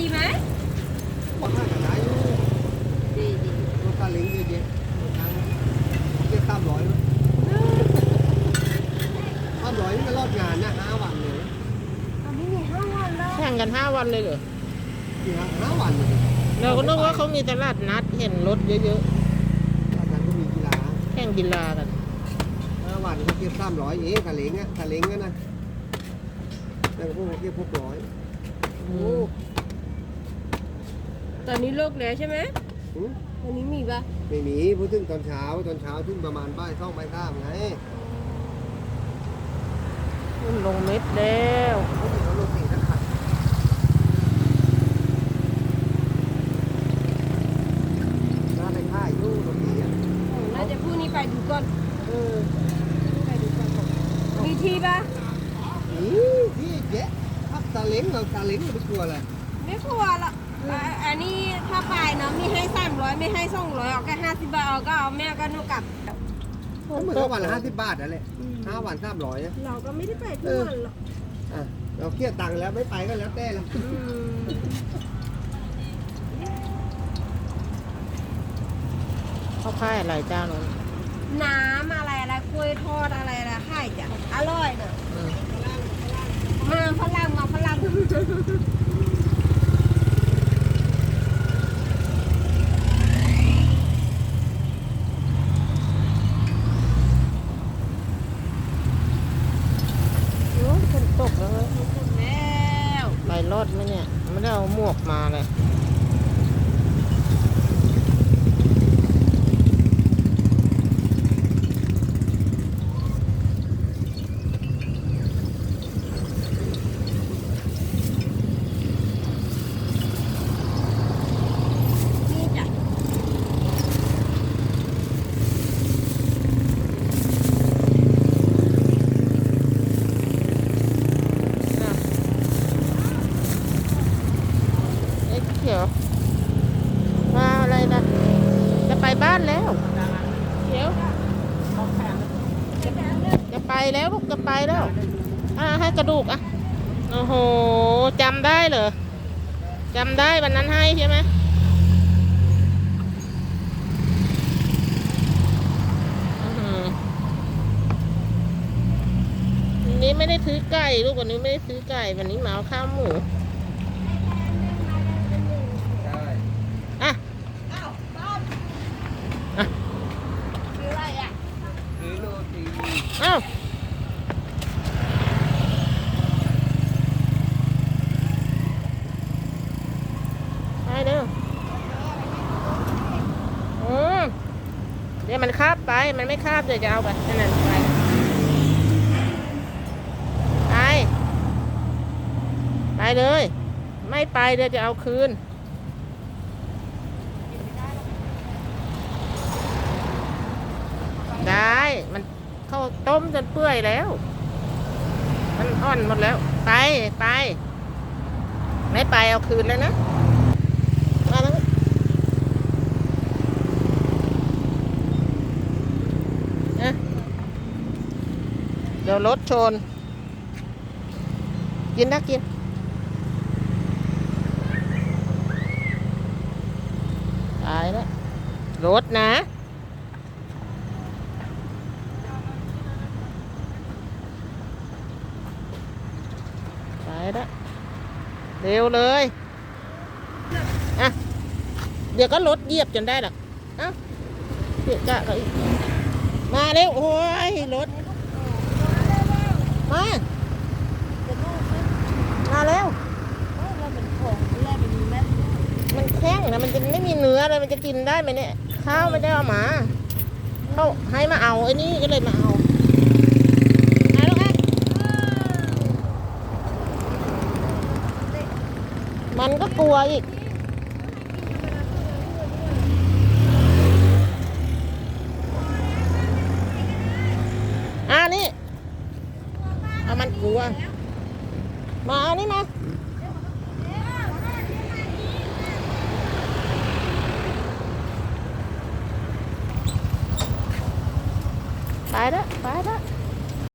ดีไหมว่าห้ากันได้อยู่ดีดีรถซาเล้งเยอะๆรถทางเรียกตามร้อยมั้ยตามร้อยนี่ก็รอดงานนะห้าวันเลยตอนนี้มีห้าวันแล้วแข่งกันห้าวันเลยเหรอที่ห้าห้าวันเลยเราก็นึกว่าเขามีตลาดนัดเห็นรถเยอะอาจารย์ก็มีกีฬาๆแข่งกีฬากัน ห้าวันเขาเทียบสามร้อยเองซาเล้งอะซาเล้งอะนะแต่พวกเขาเทียบพวกร้อยอืม ตอนนี้เลิกแล้วใช่ไหมหือตอนนี้มีปะไม่มีพูดถึงตอนเช้าตอนเช้าถึงประมาณบ่ายสองบ่ายสามไงขึ้นลงเม็ดแล้วพูดถึงเขาลงสีสักขัดน่าไปค่ายอยู่ตรงนี้อะน่าจะพรุ่งนี้ไปดูก่อนเออไปดูก่อนมีที่ปะนี่ที่เจ๊ขับซาเล้งเราซาเล้งเราไม่กลัวเลยไม่กลัวหรอก อะอันนี้ถ้าไปเนาะมีให้สามร้อยไม่ให้สองร้อยเอาแค่ห้าสิบบาทเอาก็เอาแม่ก็นุกลับ ก็เหมือนกับวันละห้าสิบบาทนั่นแหละห้าวันสามร้อยเราก็ไม่ได้ไปทุกวันหรอกอะเราเครียดตังค์แล้วไม่ไปก็แล้วแต่ละอืมเขาค่ายอะไรเจ้านั้นน้ำอะไรอะไรกล้วยทอดอะไรอะไรให้จ้ะอร่อยเนอะ อืม มาฝรั่งมาฝรั่ง โอ้ยฝนตกแล้วเว้ย หมดแล้ว ไปรอดไหม เนี่ยไม่ได้เอาหมวกมาเลย นี่จ้ะ อะ เอ๊ะเขียวมาอะไรนะจะไปบ้านแล้วเขียวจะไปแล้วลูกจะไปแล้วอะให้กระดูกอะโอ้โหจำได้เหรอจำได้วันนั้นให้ใช่ไหมอันนี้ไม่ได้ซื้อไก่ลูกวันนี้ไม่ได้ซื้อไก่วันนี้มาเอาข้าวหมู ใช่ อะ อ้าวต้น อะ คืออะไรอะ หรือโรตี เอ้าไปเร็วอืมเดี๋ยวมันคาบไป มันไม่คาบเดี๋ยวจะเอาไปนั่นไปไป ไปเลย ไม่ไปเดี๋ยวจะเอาคืนได้ มัน เขาต้มจนเปื่อยแล้ว มันอ่อนหมดแล้ว ไปไป ไม่ไปเอาคืนแล้วนะมาแล้วเดี๋ยวรถชน กินนะกินตายแล้วรถนะ แล้วเร็วเลยอะเดี๋ยวก็รถเหยียบจนได้หรอกเอ้าเดี๋ยวจะก็อีกมาเร็วโอ้ยรถมามาเร็วมันแข็งนะมันจะไม่มีเนื้อเลยมันจะกินได้ไหมเนี่ยข้าวไม่ได้เอามาเขาให้มาเอาไอ้นี่ก็เลยมาเอาลูกอะ มันก็กลัวอีก อ่านี่เอามันกลัว มาเอานี่มาไปแล้วไปแล้ว